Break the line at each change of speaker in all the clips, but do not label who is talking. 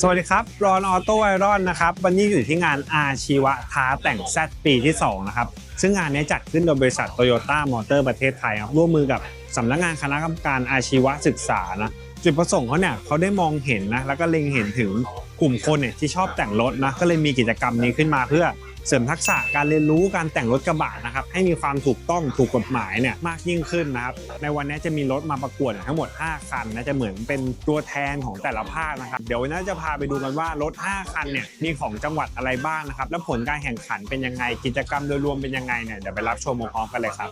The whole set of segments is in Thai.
สวัสดีครับ รอนออโต้ไอรอนนะครับ วันนี้อยู่ที่งานอาชีวะท้าแต่ง Z ปีที่ 2 นะครับ ซึ่งงานนี้จัดขึ้นโดยบริษัทโตโยต้ามอเตอร์ประเทศไทยครับร่วมมือกับสำนักงานคณะกรรมการอาชีวศึกษานะจุดประสงค์เขาเนี่ยเขาได้มองเห็นนะแล้วก็เล็งเห็นถึงกลุ่มคนเนี่ยที่ชอบแต่งรถนะก็เลยมีกิจกรรมนี้ขึ้นมาเพื่อ เสริมทักษะการเรียนรู้การแต่งรถกระบะนะครับให้มีความถูกต้องถูกกฎหมายเนี่ยมากยิ่งขึ้นนะครับในวันนี้จะมีรถมาประกวดทั้งหมด 5 คันนะจะเหมือนเป็นตัวแทนของแต่ละภาคนะครับเดี๋ยววันนี้จะพาไปดูกันว่ารถ 5 คันเนี่ยมีของจังหวัดอะไรบ้างนะครับแล้วผลการแข่งขันเป็นยังไง กิจกรรมโดยรวมเป็นยังไงเนี่ยเดี๋ยวไปรับชมพร้อมกันเลยครับ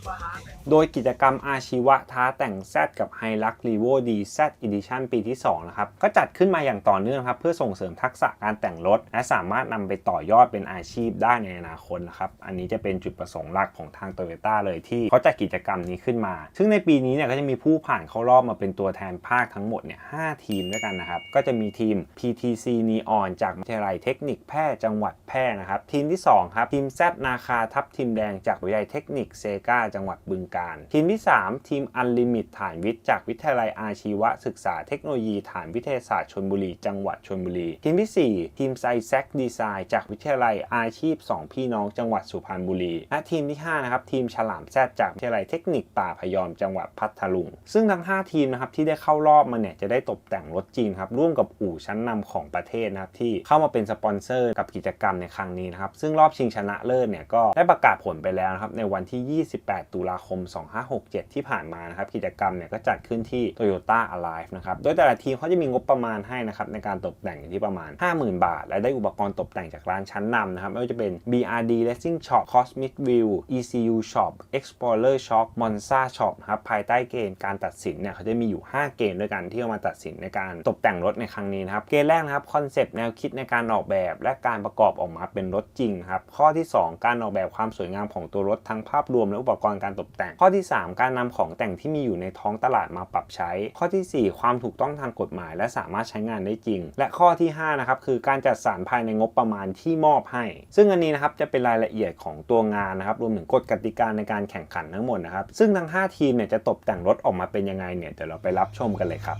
โดยกิจกรรมอาชีวะท้าแต่ง Z กับ h i l u x r e v o D Z Edition ปีที่2นะครับก็จัดขึ้นมาอย่างต่อเนื่องครับเพื่อส่งเสริมทักษะการแต่งรถ และสามารถนำไปต่อยอดเป็นอาชีพได้ในอนาคตนะครับอันนี้จะเป็นจุดประสงค์หลักของทาง Toyota เลยที่เขาจัดกิจกรรมนี้ขึ้นมา ซึ่งในปีนี้เนี่ยก็จะมีผู้ผ่านเข้ารอบมาเป็นตัวแทนภาคทั้งหมดเนี่ย5ทีมด้วยกันนะครับก็จะมีทีม PTC Neon จากวิทยาลัยเทคนิคแพร่จังหวัดแพร่นะครับทีมที่2ครับทีม Z นาคาทับทีมแดงจากวิทยาลัยเทคนิคเซกาจังหวัดบึงกาฬทีมที่ 3 ทีมอันลิมิตฐานวิทย์จากวิทยาลัยอาชีวศึกษาเทคโนโลยีฐานวิทยาศาสตร์ชลบุรี จังหวัดชลบุรี ทีมที่ 4 ทีมไซแซกดีไซน์จากวิทยาลัยอาชีพ2 พี่น้องจังหวัดสุพรรณบุรี และทีมที่5นะครับทีมฉลามแซดจากวิทยาลัยเทคนิคป่าพยอมจังหวัดพัทลุง ซึ่งทั้ง 5 ทีมนะครับที่ได้เข้ารอบมาเนี่ยจะได้ตกแต่งรถจริงครับร่วมกับอู่ชั้นนำของประเทศนะครับที่เข้ามาเป็นสปอนเซอร์กับกิจกรรมในครั้งนี้นะครับซึ่งรอบชิงชนะเลิศเนี่ยก็ได้ประกาศผลไปแล้วนะครับในวันที่ 28 ตุลาคม 2567 ที่ผ่านมานะครับกิจกรรมเนี่ยก็จัดขึ้นที่ Toyota Alive นะครับโดยแต่ละทีมเขาจะมีงบประมาณให้นะครับในการตกแต่งอยู่ที่ประมาณ 50,000 บาท และได้อุปกรณ์ตกแต่งจากร้านชั้นนำนะครับไม่ว่าจะเป็น BRD Racing Shop Cosmic View ECU Shop Explorer Shop Monza Shop นะครับภายใต้เกณฑ์การตัดสินเนี่ยเขาจะมีอยู่ 5 เกณฑ์ด้วยกันที่เอามาตัดสินในการตกแต่งรถในครั้งนี้นะครับ เกณฑ์แรกนะครับคอนเซปต์แนวคิดในการออกแบบ และการประกอบออกมาเป็นรถจริงครับข้อที่ 2 การออกแบบความสวยงามของตัวรถทั้งภาพรวมและอุปกรณ์การตกแต่ง ข้อที่ 3 การนำของแต่งที่มีอยู่ในท้องตลาดมาปรับใช้ ข้อทีสี่ 4 ความถูกต้องทางกฎหมาย และสามารถใช้งานได้จริง และข้อที่5นะครับคือการจัดสรรภายในงบประมาณที่มอบให้ ซึ่งอันนี้นะครับจะเป็นรายละเอียดของตัวงานนะครับรวมถึงกฎกติกาในการแข่งขันทั้งหมดนะครับซึ่งทั้ง 5 ทีมเนี่ยจะตกแต่งรถออกมาเป็นยังไงเนี่ยเดี๋ยวเราไปรับชมกันเลยครับ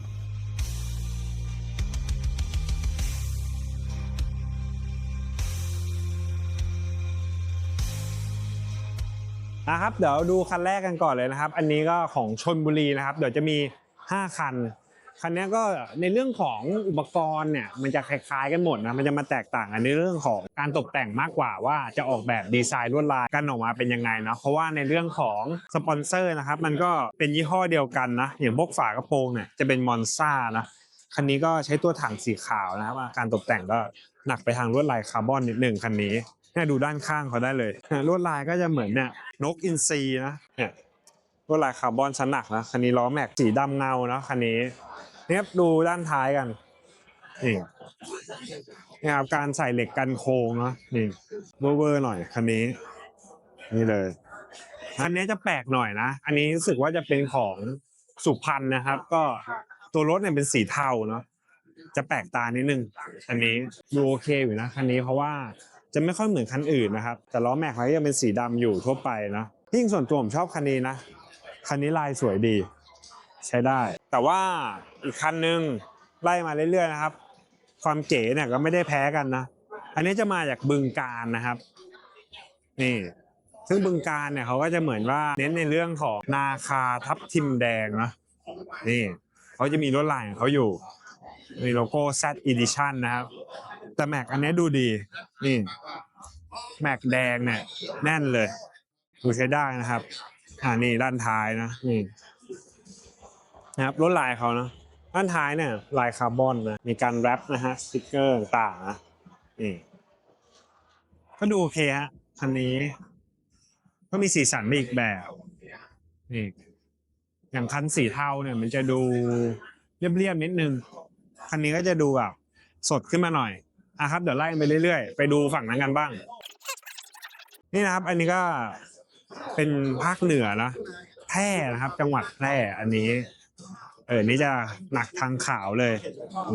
นะครับเดี๋ยวดูคันแรกกันก่อนเลยนะครับ อันนี้ก็ของชนบุรีนะครับ เดี๋ยวจะมี 5 คัน คันนี้ก็ในเรื่องของอุปกรณ์เนี่ยมันจะคล้ายๆกันหมดนะมันจะมาแตกต่างกันในเรื่องของการตกแต่งมากกว่าว่าจะออกแบบดีไซน์ลวดลายกันออกมาเป็นยังไงเนาะเพราะว่าในเรื่องของสปอนเซอร์นะครับมันก็เป็นยี่ห้อเดียวกันนะอย่างพวกฝากระโปรงเนี่ยจะเป็นมอนซ่านะคันนี้ก็ใช้ตัวถังสีขาวนะครับว่าการตกแต่งก็หนักไปทางลวดลายคาร์บอนนิดหนึ่งคันนี้เนี่ยดูด้านข้างเขาได้เลยลวดลายก็จะเหมือนเนี่ยนกอินทรีนะเนี่ยลวดลายคาร์บอนชั้นหนักนะคันนี้ล้อแม็กสีดำเงานะคันนี้ เนี่ยดูด้านท้ายกันนี่นี่ครับการใส่เหล็กกันโค้งเนาะนี่เวอร์ๆหน่อยคันนี้ นี่เลยอันนี้จะแปลกหน่อยนะ อันนี้รู้สึกว่าจะเป็นของสุพรรณนะครับ ก็ตัวรถเนี่ยเป็นสีเทาเนาะจะแปลกตานิดนึงอันนี้ดูโอเคอยู่นะคันนี้เพราะว่าจะไม่ค่อยเหมือนคันอื่นนะครับ แต่ล้อแม็กเขายังเป็นสีดำอยู่ทั่วไปนะยิ่งส่วนตัวผมชอบคันนี้นะคันนี้ลายสวยดี ใช้ได้ แต่ว่าอีกคันหนึ่งไล่มาเรื่อยๆนะครับ ความเก๋เนี่ยก็ไม่ได้แพ้กันนะ อันนี้จะมาจากบึงการนะครับ นี่ ซึ่งบึงการเนี่ยเขาก็จะเหมือนว่าเน้นในเรื่องของนาคาทับทิมแดงนะนี่เขาจะมีลวดลายของเขาอยู่มีโลโก้ Z Edition นะครับ แต่แม็กอันนี้ดูดี นี่แม็กแดงเนี่ยแน่นเลยดูใช้ได้นะครับ อ่านี่ด้านท้ายนะนี่ นะครับลวดลายเขานะด้านท้ายเนี่ยลายคาร์บอนนะมีการแรปนะฮะสติกเกอร์ต่างนะนี่ก็ดูโอเคฮะคันนี้ ก็มีสีสันไปอีกแบบนี่อย่างคันสีเทาเนี่ย มันจะดูเรียบๆนิดนึงคันนี้ก็จะดูแบบสดขึ้นมาหน่อยอะครับเดี๋ยวไล่ไปเรื่อยๆ ไปดูฝั่งนั้นกันบ้าง นี่นะครับ อันนี้ก็เป็นภาคเหนือนะแพร่นะครับ จังหวัดแพร่อันนี้ เออนี่จะหนักทางขาวเลย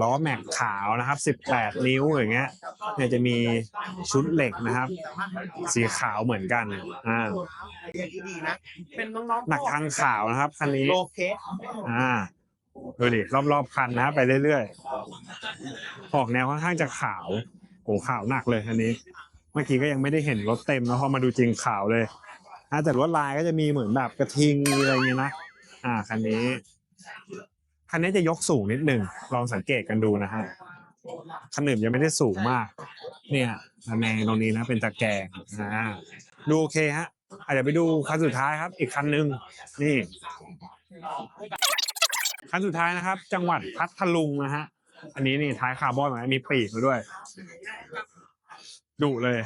ล้อแม็กขาวนะครับ 18 นิ้วอย่างเงี้ยเนี่ยจะมีชุดเหล็กนะครับ สีขาวเหมือนกันอ่า
อย่างที่ดีนะเป็นน้องๆ
หนักทางขาวนะครับคันนี้
โลเคส
อ่าดูดิรอบๆคันนะไปเรื่อยๆออกแนวค่อนข้างจะขาวโอ้ขาวหนักเลยอันนี้ เมื่อกี้ก็ยังไม่ได้เห็นรถเต็มนะพอมาดูจริงขาวเลยนะแต่รถลายก็จะมีเหมือนแบบกระทิงมีอะไรอย่างเงี้ยนะอ่าคันนี้ คันนี้จะยกสูงนิดหนึ่งลองสังเกตกันดูนะฮะคันอื่นยังไม่ได้สูงมาก เนี่ยระแนงตรงนี้นะเป็นตะแกรงอ่าดูโอเคฮะอาจจะเดี๋ยวไปดูคันสุดท้ายครับ อีกคันหนึ่งนี่คันสุดท้ายนะครับ จังหวัดพัทลุงนะฮะอันนี้นี่ท้ายคาร์บอนนะมีปีกมาด้วยดุเลย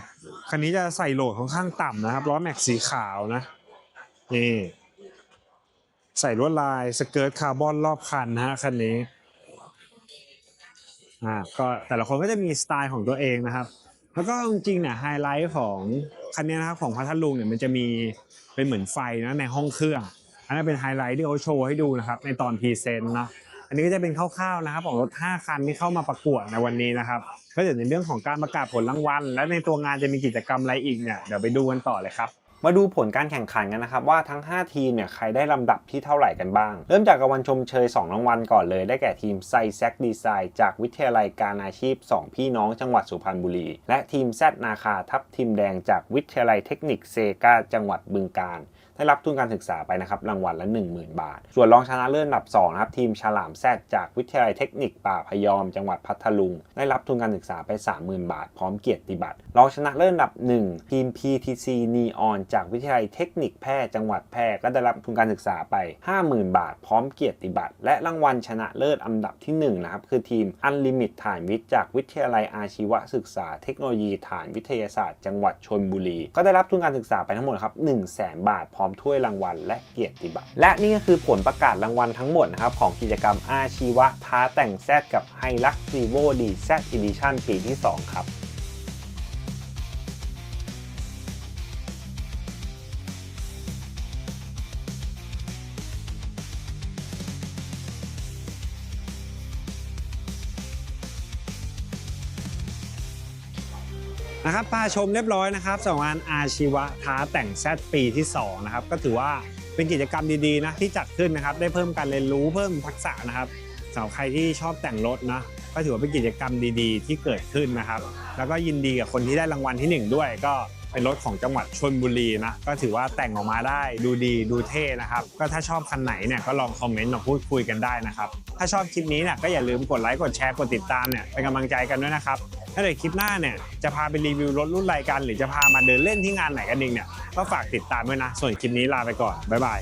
คันนี้จะใส่โหลดค่อนข้างต่ำนะครับล้อแม็กสีขาวนะนี่ ใส่ลวดลายสเกิร์ตคาร์บอนรอบคันนะฮะคันนี้อ่าก็แต่ละคนก็จะมีสไตล์ของตัวเองนะครับ แล้วก็จริงๆเนี่ยไฮไลท์ของคันนี้นะครับของพัทลุงเนี่ยมันจะมีเป็นเหมือนไฟนะในห้องเครื่องอันนั้นเป็นไฮไลท์ที่เขาโชว์ให้ดูนะครับในตอนพรีเซนต์นะอันนี้ก็จะเป็นคร่าวๆนะครับของรถ 5 คันที่เข้ามาประกวดในวันนี้นะครับก็เดี๋ยวในเรื่องของการประกาศผลรางวัล และในตัวงานจะมีกิจกรรมอะไรอีกเนี่ยเดี๋ยวไปดูกันต่อเลยครับ
มาดูผลการแข่งขันกันนะครับว่าทั้ง 5 ทีมเนี่ยใครได้ลำดับที่เท่าไหร่กันบ้าง เริ่มจากรางวัลชมเชย 2 รางวัลก่อนเลยได้แก่ทีมไซแซกดีไซน์จากวิทยาลัยการอาชีพ 2 พี่น้องจังหวัดสุพรรณบุรี และทีมแซดนาคาทับทีมแดงจากวิทยาลัยเทคนิคเซกาจังหวัดบึงกาฬ ได้รับทุนการศึกษาไปนะครับรางวัลละ 10,000 บาท ส่วนรองชนะเลิศอันดับ2นะครับทีมฉลามแซดจากวิทยาลัยเทคนิคป่าพยอม จังหวัดพัทลุง ได้รับทุนการศึกษาไป 30,000 บาท พร้อมเกียรติบัตรรองชนะเลิศอันดับ 1 ทีม PTC Neon จากวิทยาลัยเทคนิคแพร่จังหวัดแพร่ก็ได้รับทุนการศึกษาไป 50,000 บาท พร้อมเกียรติบัตรและรางวัลชนะเลิศอันดับที่1นะครับคือทีม Unlimit ฐานวิทย์จากวิทยาลัยอาชีวศึกษา เทคโนโลยีฐานวิทยาศาสตร์ จังหวัดชนบุรี ก็ได้รับทุนการศึกษาไปทั้งหมดครับ1 0 0 0 0 0บาทพร้อมถ้วยรางวัล และเกียรติบัตร และนี่ก็คือผลประกาศรางวัลทั้งหมดนะครับของกิจกรรมอาชีวะท้าแต่งแซดกับไฮลักซีโวดีแซดอีดิชั่นปีที่ 2 ครับ
นะครับพาชมเรียบร้อยนะครับสำหรับงานอาชีวะท้าแต่งแซดปีที่2นะครับก็ถือว่าเป็นกิจกรรมดีๆนะที่จัดขึ้นนะครับได้เพิ่มการเรียนรู้เพิ่มทักษะนะครับสำหรับใครที่ชอบแต่งรถนะก็ถือว่าเป็นกิจกรรมดีๆ ที่เกิดขึ้นนะครับ แล้วก็ยินดีกับคนที่ได้รางวัลทีหนึ่1 ด้วยก็ เป็นรถของจังหวัดชนบุรีนะก็ถือว่าแต่งออกมาได้ดูดีดูเท่นะครับ ก็ถ้าชอบคันไหนเนี่ยก็ลองคอมเมนต์มาพูดคุยกันได้นะครับ ถ้าชอบคลิปนี้เนี่ยก็อย่าลืมกดไลค์กดแชร์กดติดตามเนี่ยเป็นกำลังใจกันด้วยนะครับถ้าเกิดคลิปหน้าเนี่ยจะพาไปรีวิวรถรุ่นรายการหรือจะพามาเดินเล่นที่งานไหนกันเองเนี่ยก็ฝากติดตามด้วยนะ ส่วนคลิปนี้ลาไปก่อนบ๊ายบาย